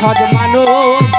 সহজ মানুষ।